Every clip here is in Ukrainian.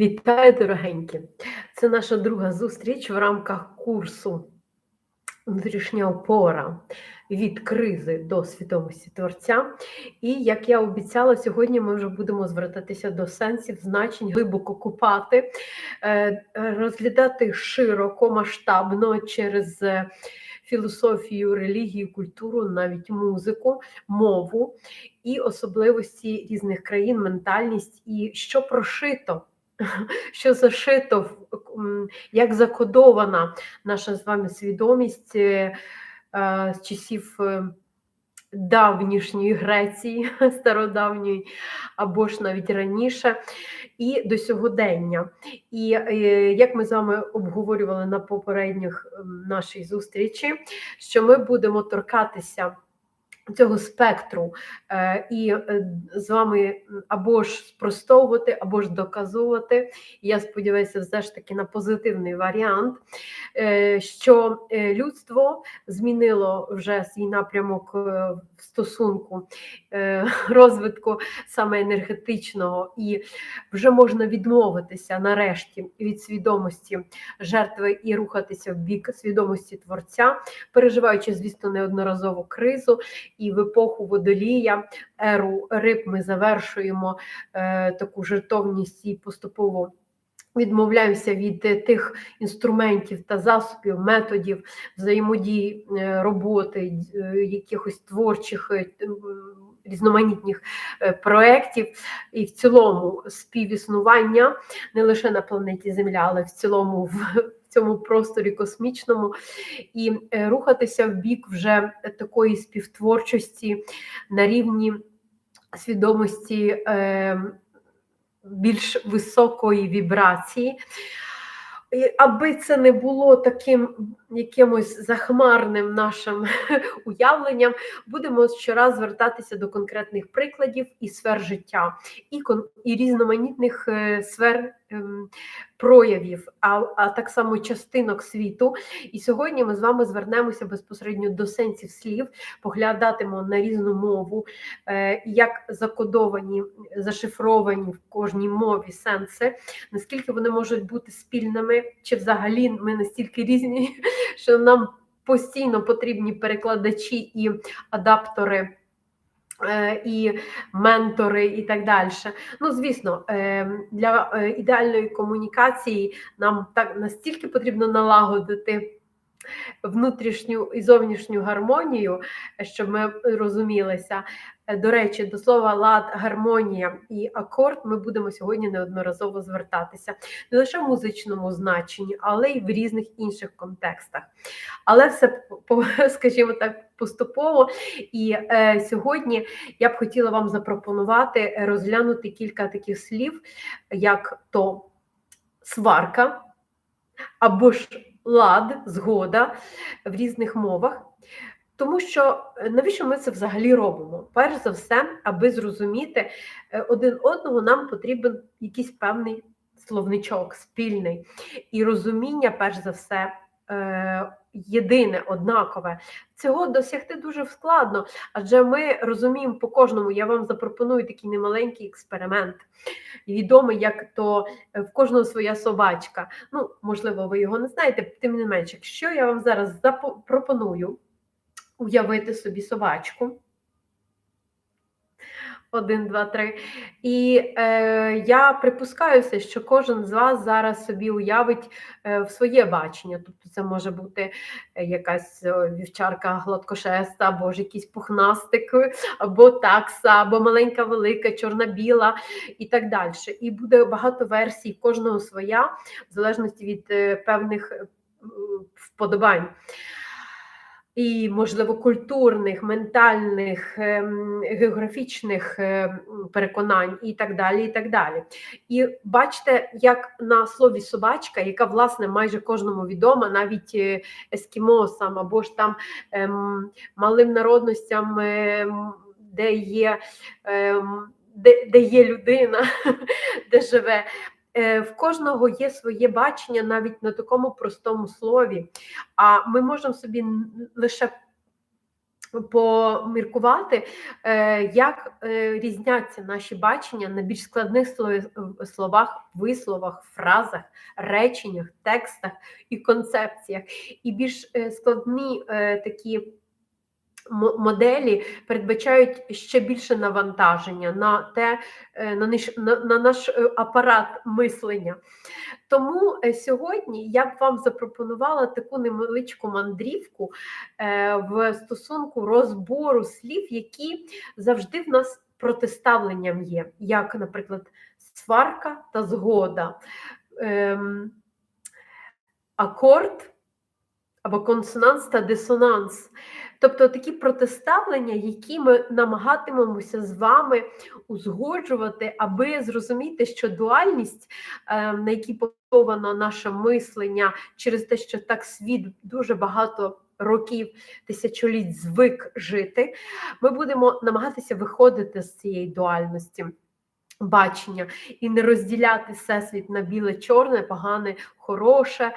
Вітаю, дорогенькі! Це наша друга зустріч в рамках курсу Внутрішня опора від кризи до свідомості творця. І як я обіцяла, сьогодні ми вже будемо звертатися до сенсів, значень, глибоко купати, е, розглядати широко, масштабно через е, філософію, релігію, культуру, навіть музику, мову і особливості різних країн, ментальність і що прошито що зашито, як закодована наша з вами свідомість е, з часів е, давнішньої Греції, стародавньої, або ж навіть раніше, і до сьогодення. І е, як ми з вами обговорювали на попередніх нашій зустрічі, що ми будемо торкатися. Цього спектру е, і е, з вами або ж спростовувати, або ж доказувати. Я сподіваюся, все ж таки на позитивний варіант, е, що людство змінило вже свій напрямок стосунку розвитку саме енергетичного, і вже можна відмовитися нарешті від свідомості жертви і рухатися в бік свідомості творця, переживаючи, звісно, неодноразову кризу. І в епоху водолія, еру риб ми завершуємо е, таку жертовність і поступово. Відмовляємося від е, тих інструментів та засобів, методів взаємодії е, роботи, е, якихось творчих різноманітних проєктів, і в цілому співіснування не лише на планеті Земля, але в цілому в цьому просторі космічному, і рухатися в бік вже такої співтворчості на рівні свідомості більш високої вібрації. Аби це не було таким якимось захмарним нашим уявленням, будемо щораз звертатися до конкретних прикладів і сфер життя, і і різноманітних е, сфер ем, проявів, а, а так само частинок світу. І сьогодні ми з вами звернемося безпосередньо до сенсів слів, поглядатимо на різну мову, е, як закодовані, зашифровані в кожній мові сенси, наскільки вони можуть бути спільними, чи взагалі ми настільки різні, що нам постійно потрібні перекладачі і адаптори. Е, і ментори, і так далі. Ну, звісно, е, для е, ідеальної комунікації нам так настільки потрібно налагодити внутрішню і зовнішню гармонію, щоб ми розумілися. До речі, до слова лад, гармонія і акорд ми будемо сьогодні неодноразово звертатися не лише в музичному значенні, але й в різних інших контекстах. Але все, скажімо так, поступово. І е, сьогодні я б хотіла вам запропонувати розглянути кілька таких слів, як то сварка або ж лад, згода в різних мовах. Тому що е, навіщо ми це взагалі робимо? Перш за все, аби зрозуміти е, один одного, нам потрібен якийсь певний словничок, спільний і розуміння, перш за все, єдине, однакове. Цього досягти дуже складно, адже ми розуміємо по кожному, я вам запропоную такий немаленький експеримент, відомий, як то в кожного своя собачка. Ну, можливо, ви його не знаєте, тим не менше, якщо я вам зараз запропоную уявити собі собачку. Один, два, три. І е, я припускаюся, що кожен з вас зараз собі уявить е, в своє бачення. Тобто це може бути е, якась вівчарка гладкошеста, або ж якийсь пухнастик, або такса, або маленька, велика, чорна-біла і так далі. І буде багато версій, кожного своя, в залежності від е, певних е, вподобань і, можливо, культурних, ментальних, ем, географічних ем, переконань і так далі. І так далі. І бачите, як на слові собачка, яка, власне, майже кожному відома, навіть е, ескімосам або ж там ем, малим народностям, де є. Де де є людина, де живе, в кожного є своє бачення навіть на такому простому слові. А ми можемо собі лише поміркувати, е, як е, різняться наші бачення на більш складних словах, висловах, фразах, реченнях, текстах і концепціях, і більш е, складні е, такі. Мо- Моделі передбачають ще більше навантаження на те, е, на наш, на, на наш е, апарат мислення. Тому е, сьогодні я б вам запропонувала таку невеличку мандрівку в стосунку розбору слів, які завжди в нас протиставленням є, як, наприклад, сварка та згода, ем, акорд або консонанс та дисонанс. Тобто такі протиставлення, які ми намагатимемося з вами узгоджувати, аби зрозуміти, що дуальність, е, на якій побудовано наше мислення, через те, що так світ дуже багато років, тисячоліть звик жити, ми будемо намагатися виходити з цієї дуальності. Бачення і не розділяти всесвіт на біле-чорне, погане, хороше,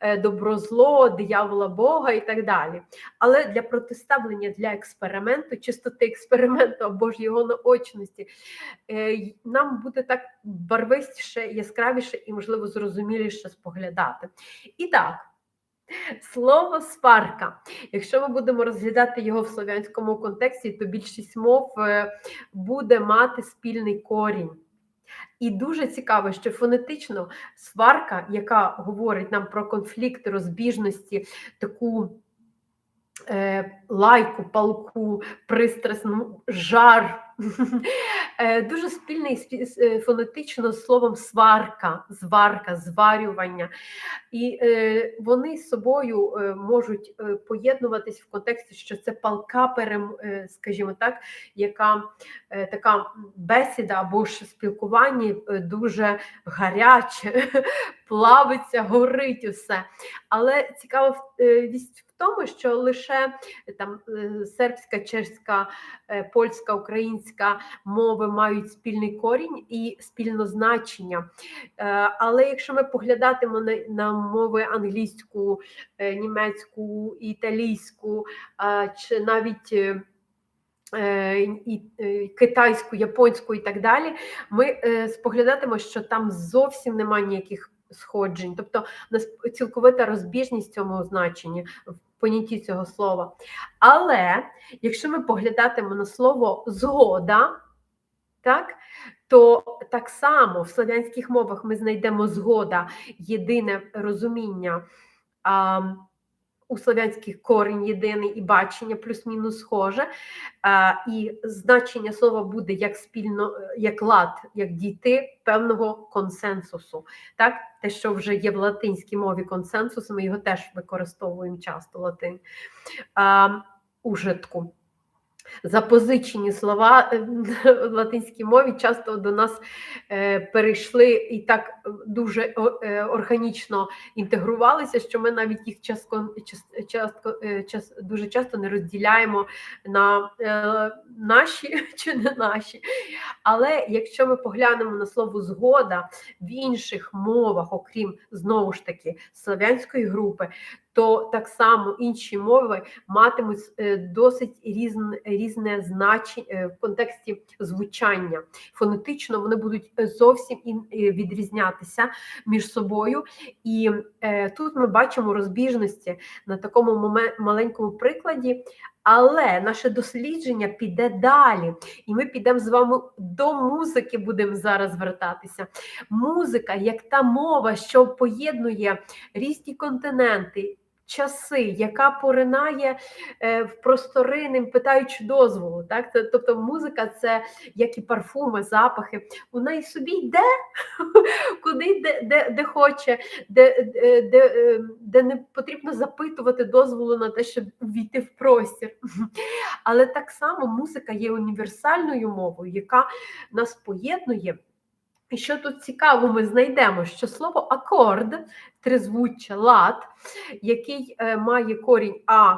е, добро-зло, диявола Бога і так далі. Але для протиставлення для експерименту, чистоти експерименту або ж його наочності, е, нам буде так барвистіше, яскравіше і, можливо, зрозуміліше споглядати. І так. Слово сварка. Якщо ми будемо розглядати його в слов'янському контексті, то більшість мов е, буде мати спільний корінь. І дуже цікаво, що фонетично сварка, яка говорить нам про конфлікти, розбіжності, таку е, лайку, палку, пристрасну, жар. Е, Дуже спільний спі- е, фонетично з словом сварка, зварка, зварювання. І е, вони з собою можуть поєднуватись в контексті, що це палка, перем, скажімо так, яка така бесіда або ж спілкування дуже гаряче, плавиться, горить усе. Але цікавість в тому, що лише е, там е, сербська, чеська, е, польська, українська мови мають спільний корінь і спільне значення. Е, Але якщо ми поглядатимо на, мови англійську, е, німецьку, італійську, е, чи навіть е, е, і, е, китайську, японську і так далі, ми е, споглядатимо, що там зовсім немає ніяких сходжень, тобто цілковита розбіжність в цьому значенні в понятті цього слова. Але якщо ми поглядатимемо на слово згода, так, то так само в слов'янських мовах ми знайдемо згода, єдине розуміння. А, у слов'янських корінь єдиний і бачення плюс-мінус схоже, і значення слова буде як спільно, як лад, як дійти певного консенсусу. Так, те, що вже є в латинській мові консенсус, ми його теж використовуємо часто латин а, у житку. Запозичені слова е, в латинській мові часто до нас е, перейшли і так е, дуже органічно інтегрувалися, що ми навіть їх часто, часто, час, дуже часто не розділяємо на наші чи не наші. Але якщо ми поглянемо на слово згода в інших мовах, окрім знову ж таки славянської групи, то так само інші мови матимуть е, досить різне, різне значення в контексті звучання. Фонетично вони будуть е, зовсім е, відрізнятися між собою. І тут ми бачимо розбіжності на такому маленькому прикладі. Але наше дослідження піде далі, і ми підемо з вами до музики, будемо зараз вертатися. Музика, як та мова, що поєднує різні континенти, часи, яка поринає е, в простори, не питаючи дозволу. Так? Тобто музика це як і парфуми, запахи. Вона і собі йде, куди йде, де, де хоче, де, де, е, де не потрібно запитувати дозволу на те, щоб війти в простір. Але так само музика є універсальною мовою, яка нас поєднує. І що тут цікаво, ми знайдемо, що слово акорд, тризвуччя лад, який е, має корінь а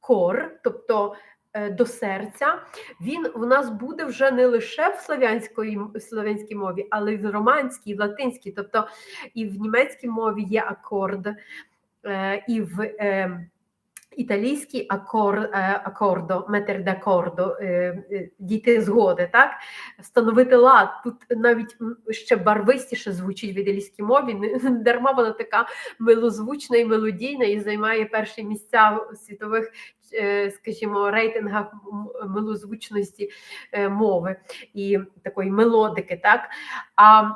кор, тобто е, до серця, він у нас буде вже не лише в славянської м- в славянській мові, але й в романській, в латинській, тобто і в німецькій мові є акорд, е, і в. Італійський акор, е, акордо, метр д'акордо, е, е, дійти згоди, так? Встановити лад. Тут навіть ще барвистіше звучить в італійській мові. Дарма вона така милозвучна і мелодійна і займає перші місця в світових, скажімо, рейтингах милозвучності мови і такої мелодики. Так? А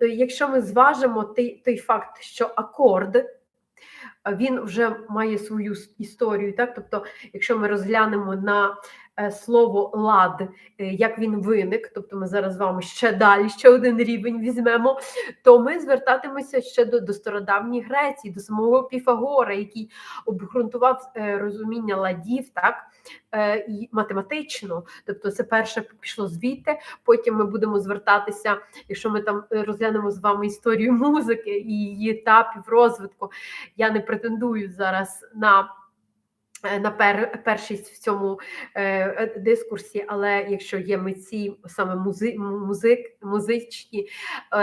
якщо ми зважимо той, той факт, що акорд він вже має свою історію. Так? Тобто, якщо ми розглянемо на слово лад, е, як він виник, тобто ми зараз з вами ще далі, ще один рівень візьмемо, то ми звертатимемося ще до, до стародавньої Греції, до самого Піфагора, який обґрунтував е, розуміння ладів, так? е, і математично, тобто це перше пішло звідти. Потім ми будемо звертатися, якщо ми там е, розглянемо з вами історію музики і її етапів розвитку. Я не претендую зараз на. Е, На пер, першість в цьому е, е, дискурсі, але якщо є митці, саме музи, музик, музичні е,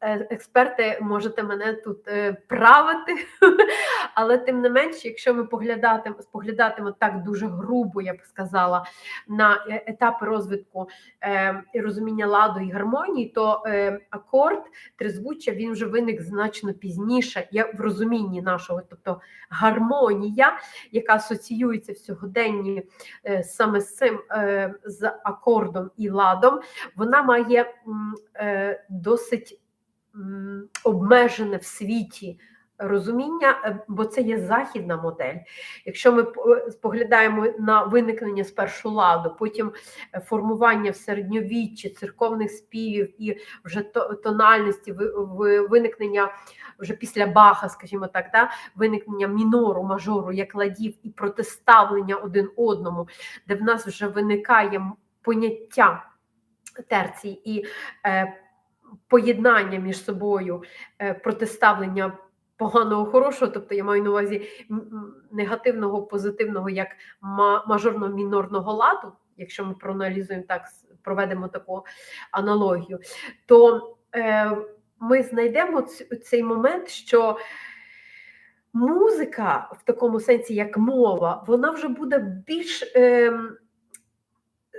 е, експерти, можете мене тут е, правити. Але тим не менше, якщо ми поглядатимо, споглядатимо так дуже грубо, я б сказала, на етапи розвитку е, розуміння ладу і гармонії, то е, акорд тризвуччя він вже виник значно пізніше, як в розумінні нашого, тобто гармонія, яка асоціюється в сьогоденні е, саме з цим е, з акордом і ладом, вона має е, досить обмежене в світі розуміння, е, бо це є західна модель. Якщо ми споглядаємо на виникнення спершу ладу, потім е, формування в середньовіччі церковних співів і вже тональності, ви- ви- виникнення вже після Баха, скажімо так, да, виникнення мінору, мажору як ладів і протиставлення один одному, де в нас вже виникає поняття терцій і е, поєднання між собою, е, протиставлення поганого хорошого, тобто я маю на увазі негативного, позитивного, як мажорно-мінорного ладу, якщо ми проаналізуємо так, проведемо таку аналогію, то е, ми знайдемо цей момент, що музика в такому сенсі, як мова, вона вже буде більш. ем,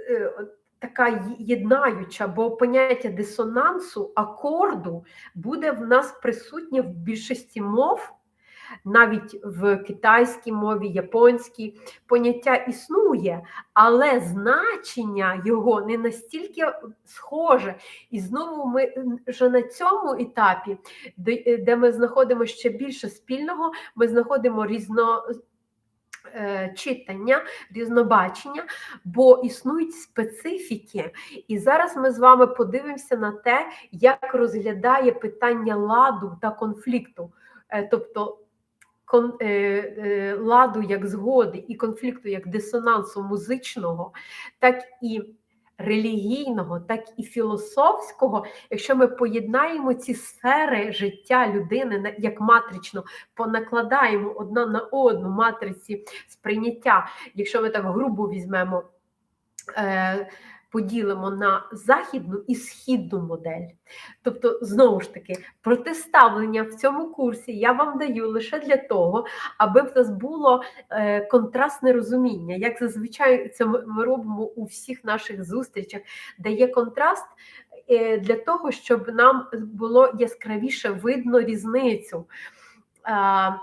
е, Така єднаюча, бо поняття дисонансу, акорду буде в нас присутнє в більшості мов, навіть в китайській мові, японській поняття існує, але значення його не настільки схоже. І знову ми вже на цьому етапі, де ми знаходимо ще більше спільного, ми знаходимо різно. Е, Читання, різнобачення, бо існують специфіки. І зараз ми з вами подивимося на те, як розглядає питання ладу та конфлікту. Е, Тобто е, ладу як згоди і конфлікту як дисонансу музичного, так і релігійного, так і філософського, якщо ми поєднаємо ці сфери життя людини як матрично, понакладаємо одна на одну матриці сприйняття, якщо ми так грубо візьмемо. Е, Поділимо на західну і східну модель. Тобто, знову ж таки, протиставлення в цьому курсі я вам даю лише для того, аби в нас було е, контрастне розуміння. Як зазвичай це ми, робимо у всіх наших зустрічах, де є контраст е, для того, щоб нам було яскравіше видно різницю.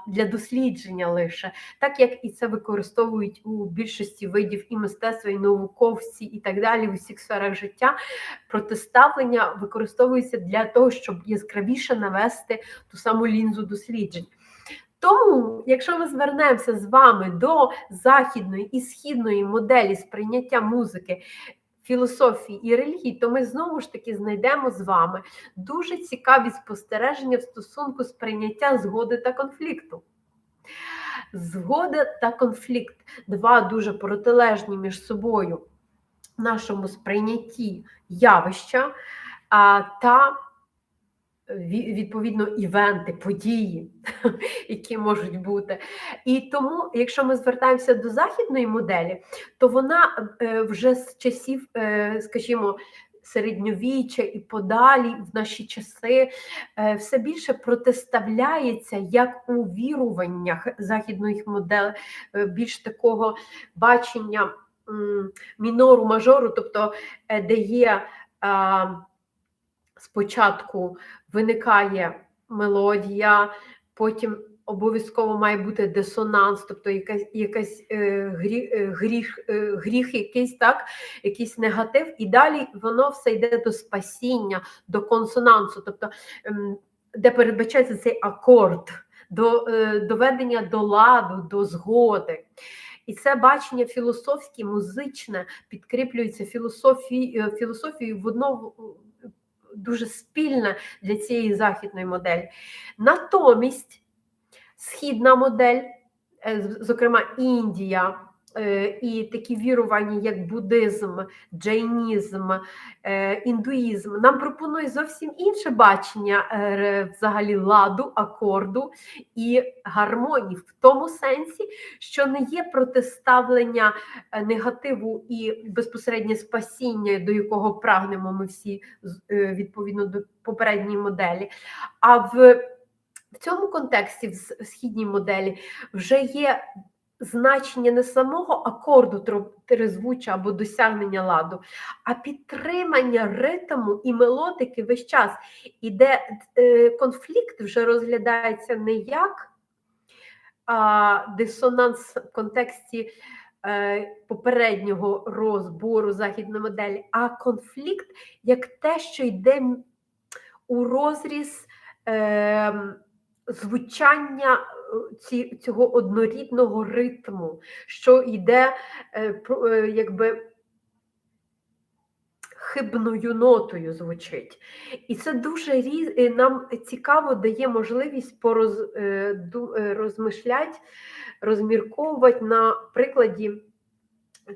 Для дослідження лише, так як і це використовують у більшості видів і мистецтва, і науковці, і так далі, в усіх сферах життя, протиставлення використовується для того, щоб яскравіше навести ту саму лінзу досліджень. Тому, якщо ми звернемося з вами до західної і східної моделі сприйняття музики, філософії і релігії, то ми знову ж таки знайдемо з вами дуже цікаві спостереження в стосунку сприйняття згоди та конфлікту. Згода та конфлікт два дуже протилежні між собою в нашому сприйнятті явища та відповідно івенти, події, які можуть бути. І тому, якщо ми звертаємося до західної моделі, то вона е, вже з часів, е, скажімо, середньовіччя і подалі в наші часи е, все більше протиставляється як у віруваннях західної моделі, е, більш такого бачення мінору мажору, тобто де є спочатку виникає мелодія, потім обов'язково має бути дисонанс, тобто якась, якась е, гріх, е, гріх, е, гріх, якийсь так, якийсь негатив, і далі воно все йде до спасіння, до консонансу, тобто ем, де передбачається цей акорд, до е, доведення до ладу, до згоди. І це бачення філософське, музичне підкріплюється філософією, в одно дуже спільна для цієї західної моделі. Натомість східна модель, е, зокрема Індія, і такі вірування, як буддизм, джайнізм, е, індуїзм, нам пропонує зовсім інше бачення е, взагалі ладу, акорду і гармонії в тому сенсі, що не є протиставлення е, негативу і безпосереднє спасіння, до якого прагнемо ми всі е, відповідно до попередньої моделі. А в в цьому контексті, в східній моделі, вже є значення не самого акорду тризвуча або досягнення ладу, а підтримання ритму і мелодики весь час. І де е, конфлікт вже розглядається не як а, дисонанс в контексті е, попереднього розбору західної моделі, а конфлікт як те, що йде у розріз. Е, звучання ці, цього однорідного ритму, що йде е, е, якби хибною нотою звучить. І це дуже різ... е, нам цікаво дає можливість пороз... розмишляти, розмірковувати на прикладі.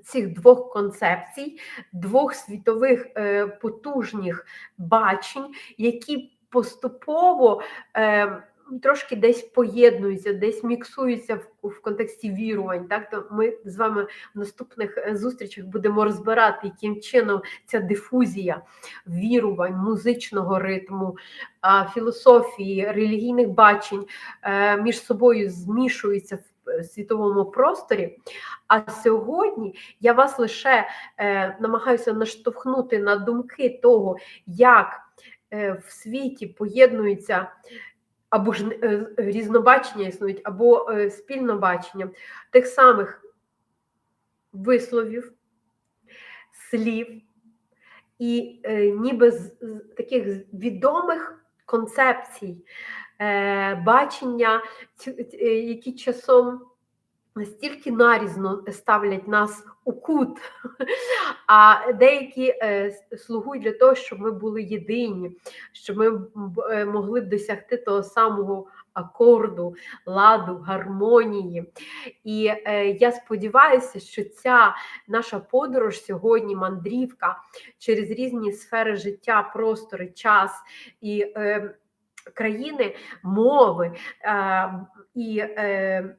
Цих двох концепцій, двох світових е, потужних бачень, які поступово е, трошки десь поєднуються, десь міксуються в, в контексті вірувань. Так, то ми з вами в наступних е, зустрічах будемо розбирати, яким чином ця дифузія вірувань, музичного ритму, філософії, релігійних бачень е, між собою змішуються в е, світовому просторі. А сьогодні я вас лише намагаюся наштовхнути на думки того, як в світі поєднуються або ж е, різнобачення існують, або спільнобачення. Тих самих висловів, слів і е, ніби з, таких відомих концепцій, е, бачення, е, які часом настільки нарізно ставлять нас у кут, а деякі е, слугують для того, щоб ми були єдині, щоб ми е, могли б досягти того самого акорду, ладу, гармонії. І е, я сподіваюся, що ця наша подорож сьогодні, мандрівка через різні сфери життя, простори, час і країни, мови і е,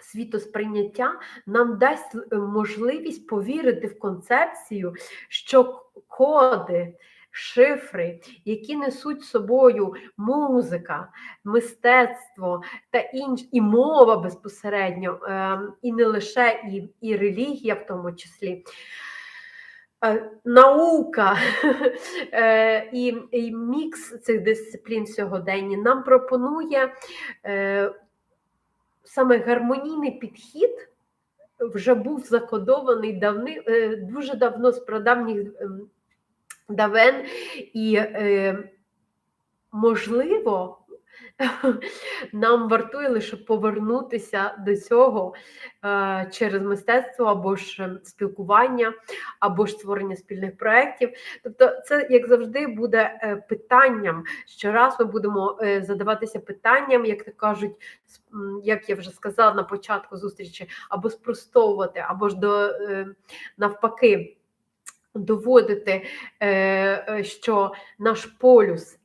світосприйняття нам дасть е, можливість повірити в концепцію, що коди. Шифри, які несуть собою музика, мистецтво та інш, і мова безпосередньо, е, і не лише і, і релігія в тому числі, е, наука і, і мікс цих дисциплін сьогодення нам пропонує саме гармонійний підхід. Вже був закодований давни, е, дуже давно з прадавніх ем, давен, і е, можливо, нам вартує лише повернутися до цього е, через мистецтво або ж е, спілкування, або ж створення спільних проєктів. Тобто, це, як завжди, буде е, питанням. Щораз ми будемо е, задаватися питанням, як то кажуть, як я вже сказала на початку зустрічі, або спростовувати, або ж до навпаки. Доводити, що наш полюс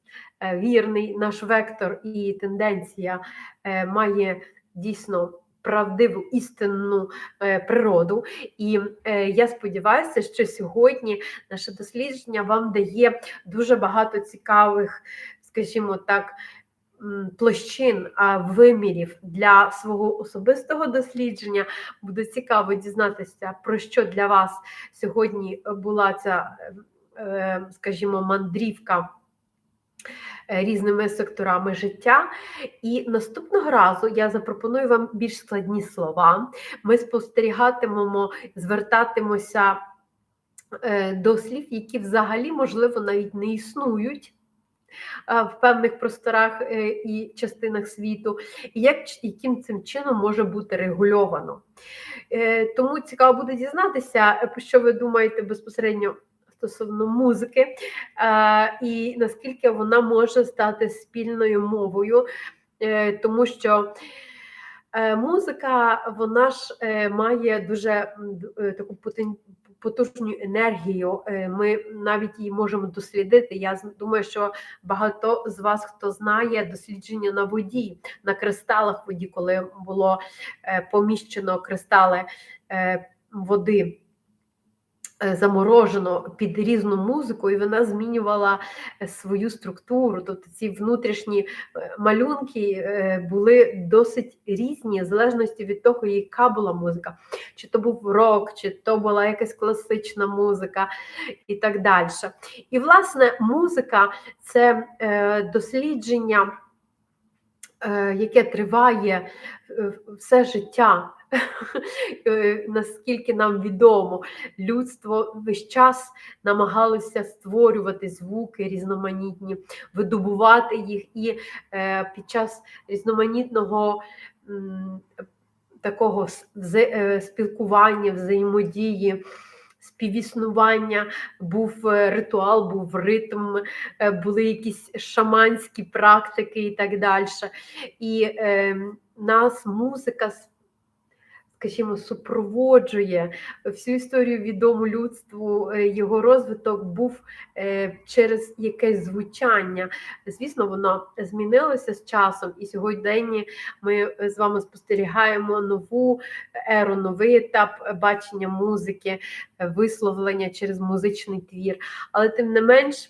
вірний, наш вектор і тенденція е, має дійсно правдиву істинну е, природу. І е, я сподіваюся, що сьогодні наше дослідження вам дає дуже багато цікавих, скажімо так. Площин вимірів для свого особистого дослідження буде цікаво дізнатися, про що для вас сьогодні була ця, скажімо, мандрівка Е, різними секторами життя. І наступного разу я запропоную вам більш складні слова. Ми спостерігатимемо, звертатимося е, до слів, які взагалі, можливо, навіть не існують. Е, в певних просторах і частинах світу, і як яким цим чином може бути регульовано. Тому цікаво буде дізнатися, про що ви думаєте безпосередньо стосовно музики, і наскільки вона може стати спільною мовою, е, тому що е, музика вона ж е, має дуже таку потужну енергію. Ми навіть її можемо дослідити. Я думаю, що багато з вас хто знає дослідження на воді, на кристалах воді, коли було поміщено кристали води. Е, заморожено під різну музику, і вона змінювала е, свою структуру. Тобто ці внутрішні е, малюнки були досить різні, в залежності від того, яка була музика, чи то був рок, чи то була якась класична музика і так далі. І, власне, музика це дослідження. Яке триває все життя наскільки нам відомо, людство весь час намагалося створювати звуки різноманітні, видобувати їх, і е, під час різноманітного такого е, спілкування, взаємодії. Співіснування, був ритуал, був ритм, були якісь шаманські практики і так далі. І е, нас музика скажімо, супроводжує всю історію відому людству, е, його розвиток був е, через якесь звучання. Звісно, воно змінилося з часом, і сьогодні ми з вами спостерігаємо нову еру, новий етап бачення музики, висловлення через музичний твір. Але тим не менш.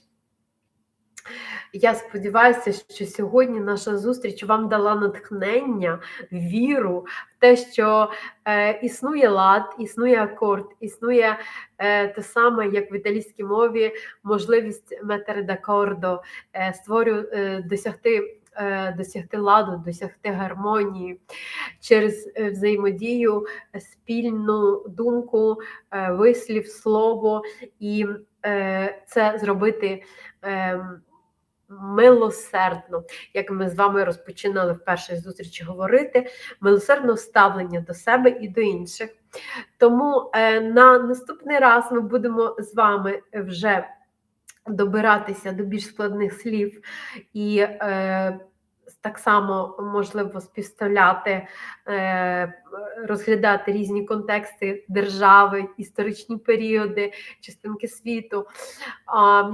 Я сподіваюся, що сьогодні наша зустріч вам дала натхнення, віру в те, що е, існує лад, існує акорд, існує е, те саме, як в італійській мові, можливість метери д'акордо, е, створю, е, досягти. Е, досягти ладу, досягти гармонії через е, взаємодію, спільну думку, вислів, слово, і це зробити ем, милосердно, як ми з вами розпочинали в першій зустрічі говорити, милосердне ставлення до себе і до інших. Тому е, на наступний раз ми будемо з вами вже добиратися до більш складних слів і е, так само можливо співставляти, е, розглядати різні контексти держави, історичні періоди, частинки світу.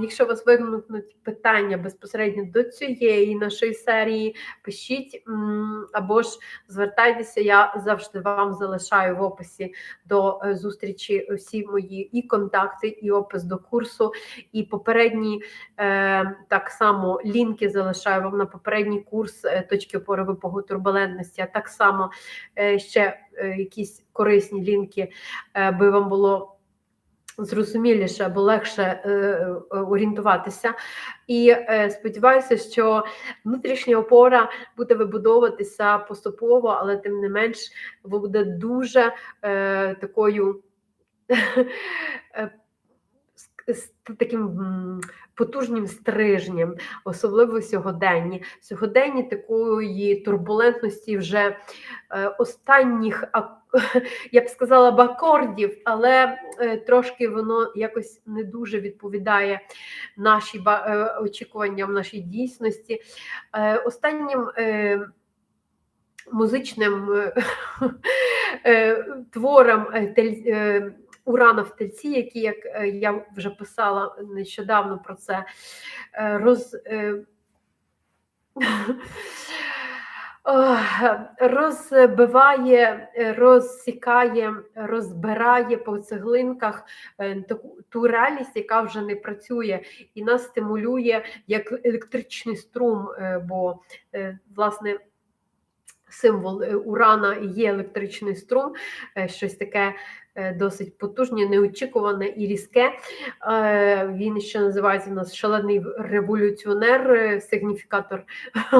Якщо у вас виникнуть питання безпосередньо до цієї нашої серії, пишіть або ж звертайтеся, я завжди вам залишаю в описі до е, зустрічі всі мої і контакти, і опис до курсу, і попередні е, так само лінки залишаю вам на попередній курс. Е, точки опори випогу турбулентності, а так само е, ще е, якісь корисні лінки, би вам було. Зрозуміліше або легше е, орієнтуватися. І е, сподіваюся, що внутрішня опора буде вибудовуватися поступово, але тим не менш буде дуже е, такою таким потужним стрижнем, особливо сьогоденні. Сьогоденні такої турбулентності вже е, останніх, я б сказала, б але е, трошки воно якось не дуже відповідає наші е, очікуванням, нашій дійсності. Останнім музичним твором Урана в тельці, які, як е, я вже писала нещодавно про це, е, роз. Е, розбиває, розсікає, розбирає по цеглинках ту реальність, яка вже не працює, і нас стимулює як електричний струм, бо власне. Символ е, Урана є електричний струм, е, щось таке е, досить потужне, неочікуване і різке. Він ще називається у нас шалений революціонер, сигніфікатор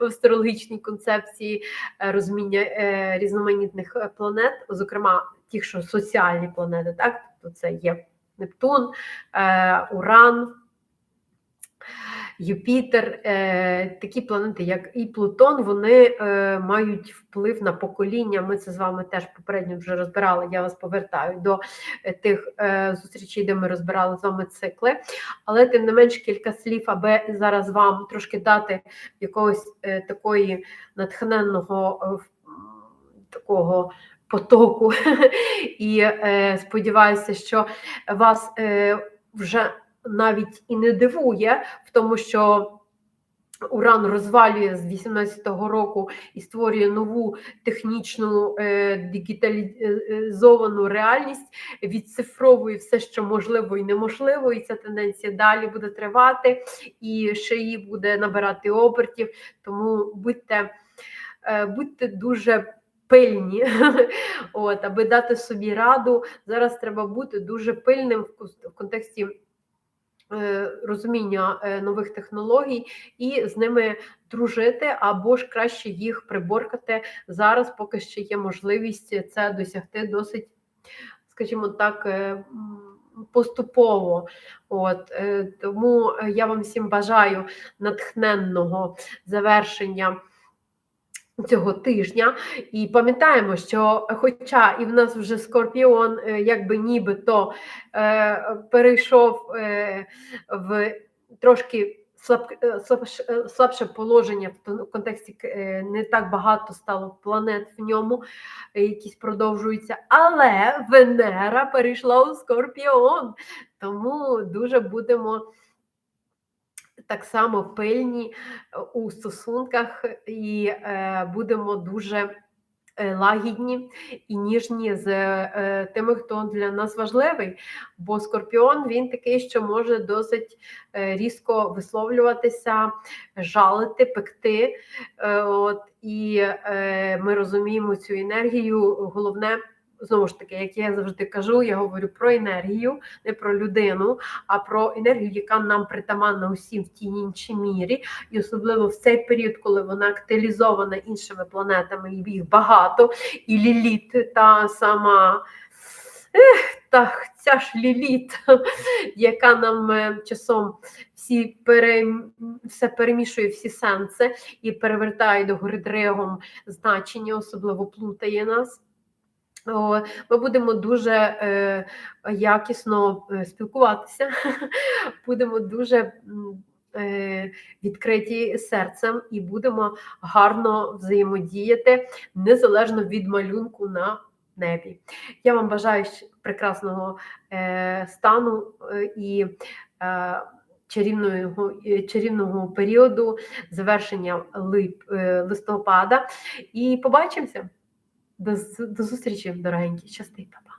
в астрологічній концепції розуміння е, різноманітних планет, зокрема ті, що соціальні планети, так? Тобто це є Нептун, Уран. Юпітер, е, такі планети, як і Плутон, вони е, мають вплив на покоління. Ми це з вами теж попередньо вже розбирали. Я вас повертаю до е, тих е, зустрічей, де ми розбирали з вами цикли. Але тим не менш кілька слів, аби зараз вам трошки дати якогось е, такої натхненного е, такого. Потоку, і е, сподіваюся, що вас е, вже навіть і не дивує в тому, що Уран розвалює з 18-го року і створює нову технічну е, дигіталізовану реальність, відцифровує все, що можливо і неможливо, і ця тенденція далі буде тривати, і ще її буде набирати обертів. Тому будьте, е, будьте дуже пильні, от, аби дати собі раду. Зараз треба бути дуже пильним в кон- в контексті е, розуміння е, нових технологій і з ними дружити, або ж краще їх приборкати зараз, поки ще є можливість це досягти досить, скажімо так. е, Поступово, от е, тому е, я вам всім бажаю натхненного завершення цього тижня. І пам'ятаємо, що хоча і в нас вже скорпіон, е, якби нібито е, перейшов е, в трошки е, слабше, е, слабше положення в контексті е, не так багато стало планет в ньому, е, якісь продовжуються, але Венера перейшла у скорпіон. Тому дуже будемо так само пильні е, у стосунках і е, будемо дуже е, лагідні і ніжні з тими, хто для нас важливий. Бо скорпіон він такий, що може досить різко висловлюватися, жалити, пекти. От, і ми розуміємо цю енергію. Головне. Знову ж таки, як я завжди кажу, я говорю про енергію, не про людину, а про енергію, яка нам притаманна усім в тій іншій мірі, і особливо в цей період, коли вона актуалізована іншими планетами, і їх багато, і Ліліт, та сама ех, та ця ж Ліліт, яка нам е, часом всі пере, все перемішує всі сенси і перевертає до гори дригом значення, особливо плутає нас. Ми будемо дуже е, якісно е, спілкуватися, будемо дуже е, відкриті серцем і будемо гарно взаємодіяти незалежно від малюнку на небі. Я вам бажаю прекрасного стану і чарівного, чарівного періоду завершення лип, листопада. І побачимося. До, до зустрічі, дорогенькі. Щасти, па-па.